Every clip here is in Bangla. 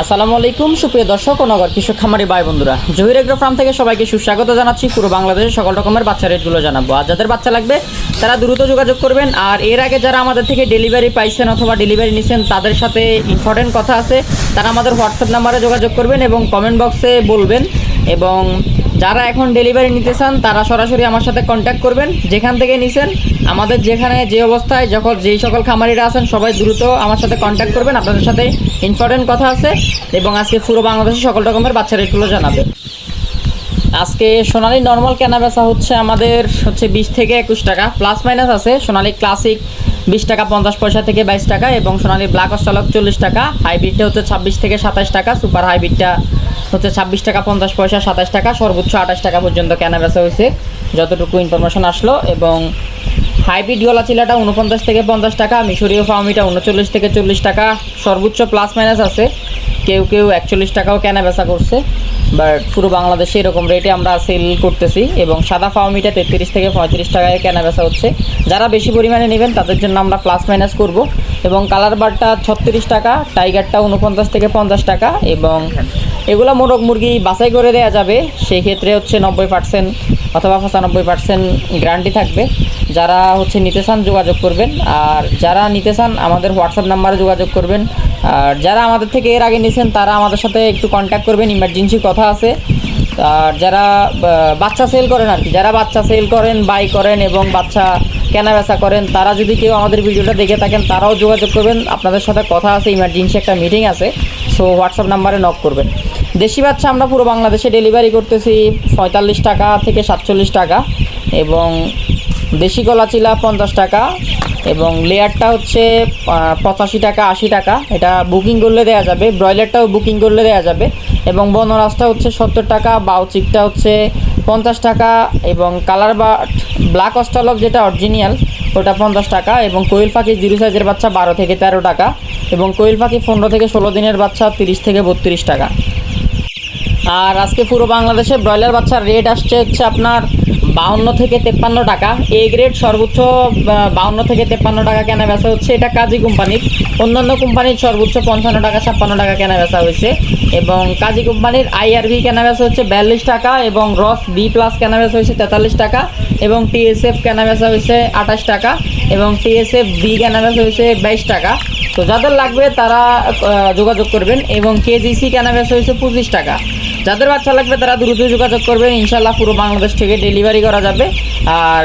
আসসালামু আলাইকুম, সুপ্রিয় দর্শক ও নগর কৃষক খামারি ভাই বন্ধুরা। জহির এগ্রো ফার্ম থেকে সবাইকে সুস্বাগত জানাচ্ছি। পুরো বাংলাদেশের সকল রকমের বাচ্চা রেটগুলো জানাব। আর যাদের বাচ্চা লাগবে, তারা দ্রুত যোগাযোগ করবেন। আর এর আগে যারা আমাদের থেকে ডেলিভারি পাইছেন অথবা ডেলিভারি নিছেন, তাদের সাথে ইম্পর্টেন্ট কথা আছে। তারা আমাদের হোয়াটসঅ্যাপ নাম্বারে যোগাযোগ করবেন এবং কমেন্ট বক্সে বলবেন। এবং যারা এখন ডেলিভারি নিতে চান, তারা সরাসরি আমার সাথে কন্ট্যাক্ট করবেন। যেখান থেকে নিছেন, আমাদের যেখানে যে অবস্থায় যখন যেই সকল খামারিরা আছেন, সবাই দ্রুত আমার সাথে কন্ট্যাক্ট করবেন। আপনাদের সাথে ইম্পর্টেন্ট কথা আছে এবং আজকে পুরো বাংলাদেশে সকল রকমের বাচ্চা রেটগুলো জানাবে। আজকে সোনালি নর্মাল কেনা বেচা হচ্ছে আমাদের হচ্ছে বিশ থেকে একুশ টাকা। প্লাস মাইনাস আছে, সোনালি ক্লাসিক বিশ টাকা পঞ্চাশ পয়সা থেকে বাইশ টাকা এবং সোনালি ব্ল্যাক অস্টালক চল্লিশ টাকা। হাইব্রিডটা হচ্ছে ছাব্বিশ থেকে সাতাশ টাকা, সুপার হাইব্রিডটা হচ্ছে ছাব্বিশ টাকা পঞ্চাশ পয়সা, সাতাশ টাকা, সর্বোচ্চ আঠাশ টাকা পর্যন্ত কেনা বেচা হয়েছে। যতটুকু ইনফরমেশন আসলো এবং হাইব্রিড গলা চিলাটা উনপঞ্চাশ থেকে পঞ্চাশ টাকা, মিশরীয় ফার্মিটা উনচল্লিশ থেকে চল্লিশ টাকা, সর্বোচ্চ প্লাস মাইনাস আছে। কেউ কেউ একচল্লিশ টাকাও কেনা বেচা করছে বাট পুরো বাংলাদেশে এরকম রেটে আমরা সেল করতেছি এবং সাদা ফার্মিটা তেত্রিশ থেকে পঁয়ত্রিশ টাকায় কেনা বেচা হচ্ছে। যারা বেশি পরিমাণে নেবেন, তাদের জন্য আমরা প্লাস মাইনাস করব এবং কালার বারটা ছত্রিশ টাকা টাইগারটা উনপঞ্চাশ থেকে পঞ্চাশ টাকা এবং এগুলো মোরগ মুরগি বাছাই করে দেওয়া যাবে। সেই ক্ষেত্রে হচ্ছে নব্বই পার্সেন্ট অথবা পঁচানব্বই পার্সেন্ট গ্যারান্টি থাকবে। যারা হচ্ছে নিতে চান যোগাযোগ করবেন, আর যারা নিতে চান, আমাদের হোয়াটসঅ্যাপ নাম্বারে যোগাযোগ করবেন। আর যারা আমাদের থেকে এর আগে নিয়েছেন, তারা আমাদের সাথে একটু কন্ট্যাক্ট করবেন ইমার্জেন্সি কথা আছে। আর যারা বাচ্চা সেল করেন আর কি, যারা বাচ্চা সেল করেন বাই করেন এবং বাচ্চা কেনা বেচা করেন, তারা যদি কেউ আমাদের ভিডিওটা দেখে থাকেন, তারাও যোগাযোগ করবেন। আপনাদের সাথে কথা আছে ইমার্জেন্সি একটা মিটিং আছে সো হোয়াটসঅ্যাপ নাম্বারে নক করবেন। দেশি বাচ্চা আমরা পুরো বাংলাদেশে ডেলিভারি করতেছি পঁয়তাল্লিশ টাকা থেকে সাতচল্লিশ টাকা এবং দেশি গলা চিলা পঞ্চাশ টাকা এবং লেয়ারটা হচ্ছে পঁচাশি টাকা, আশি টাকা। এটা বুকিং করলে দেওয়া যাবে, ব্রয়লারটাও বুকিং করলে দেওয়া যাবে। এবং বনরাজটা হচ্ছে সত্তর টাকা, বাউচিকটা হচ্ছে পঞ্চাশ টাকা এবং কালার বা ব্ল্যাক অস্টালক যেটা অরিজিনাল, ওটা পঞ্চাশ টাকা এবং কোয়েল পাখি জিরো সাইজের বাচ্চা বারো থেকে তেরো টাকা এবং কোয়েল পাখি পনেরো থেকে ষোলো দিনের বাচ্চা তিরিশ থেকে বত্রিশ টাকা। আর আজকে পুরো বাংলাদেশে ব্রয়লার বাচ্চার রেট আসছে হচ্ছে আপনার বাউন্ন থেকে তেপ্পান্ন টাকা। এ গ্রেড সর্বোচ্চ বাউন্ন থেকে তেপ্পান্ন টাকা কেনা বেচা হচ্ছে। এটা কাজী কোম্পানির। অন্যান্য কোম্পানির সর্বোচ্চ পঞ্চান্ন টাকা, ছাপ্পান্ন টাকা কেনা বেচা হয়েছে। এবং কাজী কোম্পানির আইআরভি কেনা বেচা হচ্ছে বিয়াল্লিশ টাকা এবং রস বি প্লাস কেনা বেচা হয়েছে তেতাল্লিশ টাকা এবং টিএসএফ কেনা বেচা হয়েছে আঠাশ টাকা এবং টিএসএফ বি কেনা বেচা হয়েছে বাইশ টাকা। তো যাদের লাগবে তারা যোগাযোগ করবেন এবং কেজিসি কেনা বেচা হয়েছে পঁচিশ টাকা। যাদের বাচ্চা লাগবে তারা দ্রুত যোগাযোগ করবেন ইনশাল্লাহ পুরো বাংলাদেশ থেকে ডেলিভারি করা যাবে। আর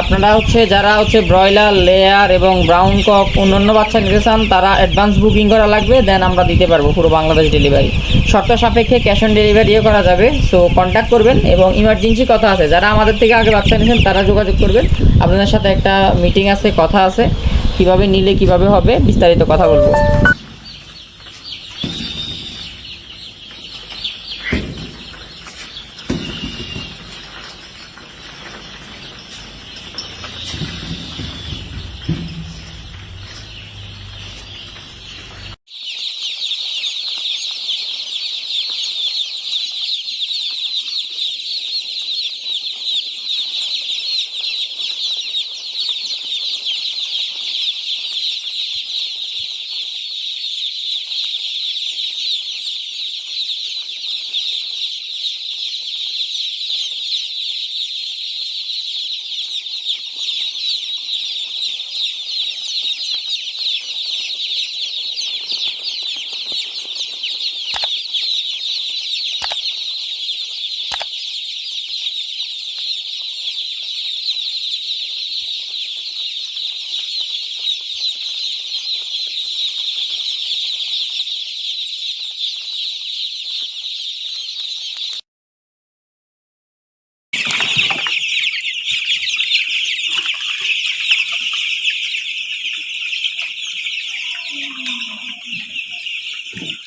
আপনারা হচ্ছে, যারা হচ্ছে ব্রয়লার, লেয়ার এবং ব্রাউন কক অন্যান্য বাচ্চা নিতে চান, তারা অ্যাডভান্স বুকিং করা লাগবে দেন আমরা দিতে পারব পুরো বাংলাদেশ ডেলিভারি শর্ত সাপেক্ষে ক্যাশ অন ডেলিভারিও করা যাবে সো কন্ট্যাক্ট করবেন এবং ইমার্জেন্সি কথা আছে। যারা আমাদের থেকে আগে বাচ্চা নিয়েছেন, তারা যোগাযোগ করবেন। আপনাদের সাথে একটা মিটিং আছে, কথা আছে। কীভাবে নিলে কীভাবে হবে, বিস্তারিত কথা বলব। Thank you.